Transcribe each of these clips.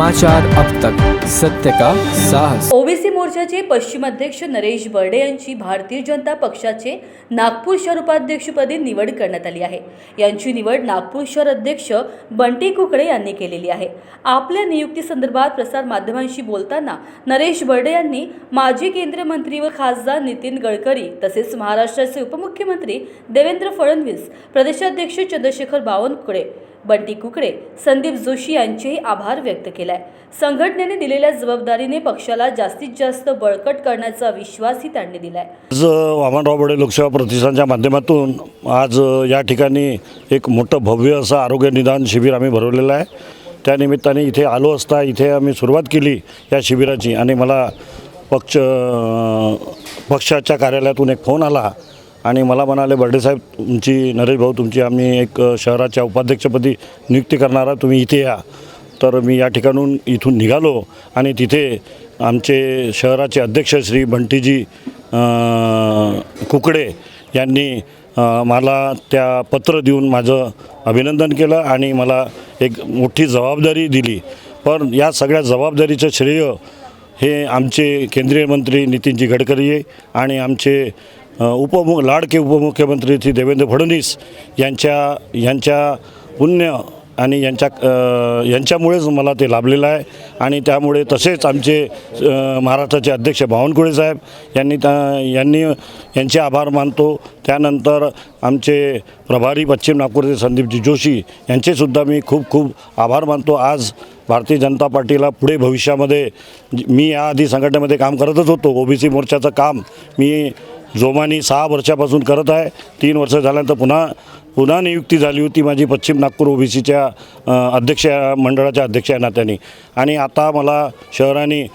समाचार अब तक। सत्य का साहस। ओबीसी मोर्चाचे पश्चिम अध्यक्ष नरेश बर्डे यांची भारतीय जनता पक्षाचे नागपूर शहर उपाध्यक्षपदी निवड करण्यात आली आहे. यांची निवड नागपूर शहर अध्यक्ष बंटी कुकडे यांनी केलेली आहे. आपल्या नियुक्तीसंदर्भात प्रसार माध्यमांशी बोलताना नरेश बर्डे यांनी माजी केंद्रीय मंत्री व खासदार नितीन गडकरी तसेच महाराष्ट्राचे उपमुख्यमंत्री देवेंद्र फडणवीस प्रदेशाध्यक्ष चंद्रशेखर बावनकुळे बंटी कुकडे संदीप जोशी यांचेही आभार व्यक्त केलाय. संघटनेने दिलेल्या जबाबदारीने पक्षाला जास्तीत जास्त बळकट करण्याचा विश्वासही त्यांनी दिलाय. आज वामनराव बडे लोकसेवा प्रतिष्ठानच्या माध्यमातून आज या ठिकाणी एक मोठं भव्य असं आरोग्य निदान शिबिर आम्ही भरवलेलं आहे. त्यानिमित्ताने इथे आलो असता इथे आम्ही सुरुवात केली या शिबिराची आणि मला पक्ष पक्षाच्या कार्यालयातून एक फोन आला आणि मला म्हणाले बर्डेसाहेब तुमची नरेश भाऊ तुमची आम्ही एक शहराच्या उपाध्यक्षपदी नियुक्ती करणार आहे तुम्ही इथे या. तर मी या ठिकाणून इथून निघालो आणि तिथे आमचे शहराचे अध्यक्ष श्री बंटीजी कुकडे यांनी मला त्या पत्र देऊन माझं अभिनंदन केलं आणि मला एक मोठी जबाबदारी दिली. पण या सगळ्या जबाबदारीचं श्रेय हे आमचे केंद्रीय मंत्री नितीनजी गडकरी आणि आमचे उपमु लाडके उपमुख्यमंत्री श्री देवेंद्र फडणवीस यांच्या यांच्या पुण्य आणि यांच्या यांच्यामुळेच मला ते लाभलेलं आहे. आणि त्यामुळे तसेच आमचे महाराष्ट्राचे अध्यक्ष बावनकुळे साहेब यांनी त्या यांनी यांचे आभार मानतो. त्यानंतर आमचे प्रभारी पश्चिम नागपूरचे संदीपजी जोशी यांचेसुद्धा मी खूप खूप आभार मानतो. आज भारतीय जनता पार्टीला पुढे भविष्यामध्ये मी याआधी संघटनेमध्ये काम करतच होतो. ओबीसी मोर्चाचं काम मी जोमानी सहा वर्षापासून करत आहे. तीन वर्ष झाल्यानंतर पुन्हा पुन्हा नियुक्ती झाली होती माझी पश्चिम नागपूर ओबीसीच्या अध्यक्ष मंडळाच्या अध्यक्ष या नात्याने. आणि आता मला शहराने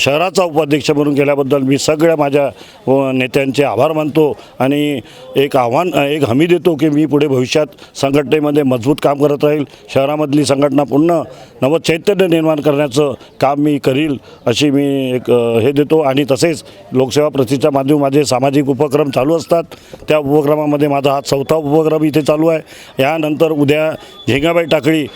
शहराचा उपाध्यक्ष म्हणून केल्याबद्दल मी सगळ्या माझ्या नेत्यांचे आभार मानतो आणि एक आव्हान एक हमी देतो की मी पुढे भविष्यात संघटनेमध्ये मजबूत काम करत राहील शहरामधली संघटना पुन्हा नवचैतन्य निर्माण करण्याचं काम मी करील अशी मी एक हे देतो. आणि तसेच लोकसेवा प्रतीच्या माध्यम माझे सामाजिक उपक्रम चालू असतात. त्या उपक्रमामध्ये माझा हा चौथा उपक्रम इथे चालू आहे. यानंतर उद्या झेंगाबाई टाकळी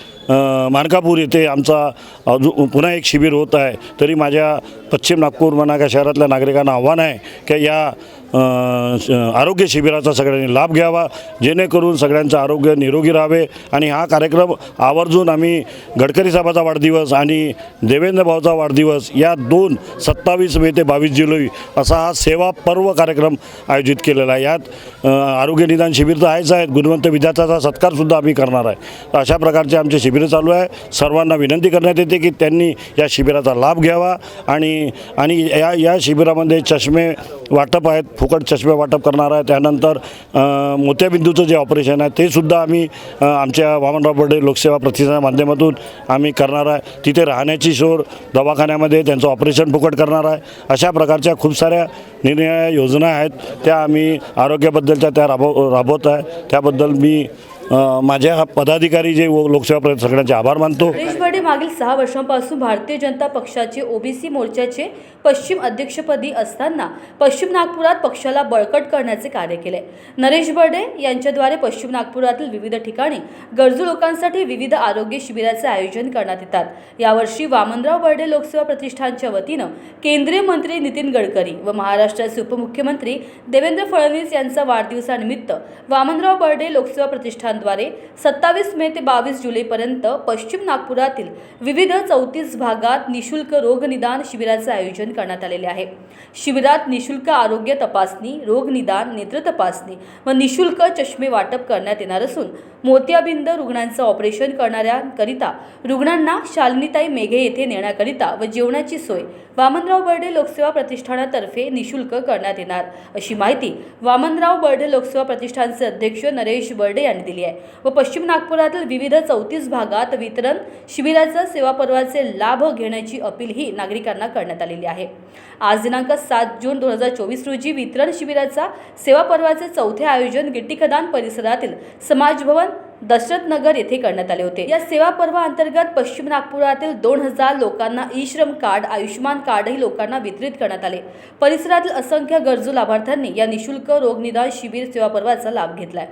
मानकापूर येथे आमचा अजून पुन्हा एक शिबिर होत आहे. तरी माझ्या पश्चिम नागपूर मनाका शहरातल्या नागरिकांना आव्हान आहे की या आरोग्य शिबिराचा सगळ्यांनी लाभ घ्यावा जेणेकरून सगळ्यांचं आरोग्य निरोगी राहावे. आणि हा कार्यक्रम आवर्जून आम्ही गडकरी साहेबाचा वाढदिवस आणि देवेंद्र भाऊचा वाढदिवस या दोन सत्तावीस मे ते बावीस जुलै असा हा सेवा पर्व कार्यक्रम आयोजित केलेला आहे. यात आरोग्य निदान शिबिर तर आहेच आहे गुणवंत विद्यार्थ्याचा सत्कारसुद्धा आम्ही करणार आहे. तर अशा प्रकारचे आमचे शिबिरं चालू आहे. सर्वांना विनंती करण्यात येते की त्यांनी या शिबिराचा लाभ घ्यावा आणि आणि या या शिबिरामध्ये चष्मे वाटप आहेत. फुकट चष्मे वाटप करणार आहे. त्यानंतर मोत्याबिंदूचं जे ऑपरेशन आहे ते सुद्धा आम्ही आमच्या वामनराव बर्डे लोकसेवा प्रतिष्ठानाच्या माध्यमातून आम्ही करणार आहे. तिथे राहण्याची सोड दवाखान्यामध्ये त्यांचं ऑपरेशन फुकट करणार आहे. अशा प्रकारच्या खूप साऱ्या निर्णय योजना आहेत. त्या आम्ही आरोग्याबद्दलच्या त्या राबव राबवत आहे. त्याबद्दल मी माझ्या पदाधिकारी जे लोकसेवा प्रयत्न सगळ्यांचे आभार मानतो. नरेश बर्डे मागील सहा वर्षांपासून भारतीय जनता पक्षाचे ओबीसी मोर्चाचे पश्चिम अध्यक्षपदी असताना पश्चिम नागपुरात पक्षाला बळकट करण्याचे कार्य केले. नरेश बर्डे यांच्याद्वारे पश्चिम नागपुरातील विविध ठिकाणी गरजू लोकांसाठी विविध आरोग्य शिबिराचे आयोजन करण्यात येतात. यावर्षी वामनराव बर्डे लोकसेवा प्रतिष्ठानच्या वतीनं केंद्रीय मंत्री नितीन गडकरी व महाराष्ट्राचे उपमुख्यमंत्री देवेंद्र फडणवीस यांचा वाढदिवसानिमित्त वामनराव बर्डे लोकसेवा प्रतिष्ठानद्वारे सत्तावीस मे ते बावीस जुलैपर्यंत पश्चिम नागपुरातील विविध चौतीस भागात निशुल्क रोगनिदान शिबिराचे आयोजन करण्यात आलेले आहे. शिबिरात निशुल्क आरोग्य तपासणी रोगनिदान नेत्र तपासणी व निशुल्क चष्मे वाटप करण्यात येणार असून मोतियाबिंद रुग्णांचं ऑपरेशन करणाऱ्यांकरिता रुग्णांना शालिनीताई मेघे येथे नेण्याकरिता व जेवणाची सोय वामनराव बर्डे लोकसेवा प्रतिष्ठानातर्फे निशुल्क करण्यात येणार अशी माहिती वामनराव बर्डे लोकसेवा प्रतिष्ठानचे अध्यक्ष नरेश बर्डे यांनी दिली आहे. व पश्चिम नागपुरातील विविध चौतीस भागात वितरण शिबिराचा सेवा पर्वाचे लाभ घेण्याची अपीलही नागरिकांना करण्यात आलेली आहे. आज दिनांक सात जून दोन हजार चोवीस रोजी वितरण शिबिराचा सेवा पर्वाचे चौथे आयोजन गिट्टीखदान परिसरातील समाजभवन दशरथ नगर येथे करण्यात आले होते. या सेवा पर्वा अंतर्गत पश्चिम नागपुरातील दोन हजार लोकांना ई श्रम कार्ड आयुष्यमान कार्डही लोकांना वितरित करण्यात आले. परिसरातील असंख्य गरजू लाभार्थ्यांनी या निशुल्क रोगनिदान शिबिर सेवा पर्वाचा लाभ घेतलाय.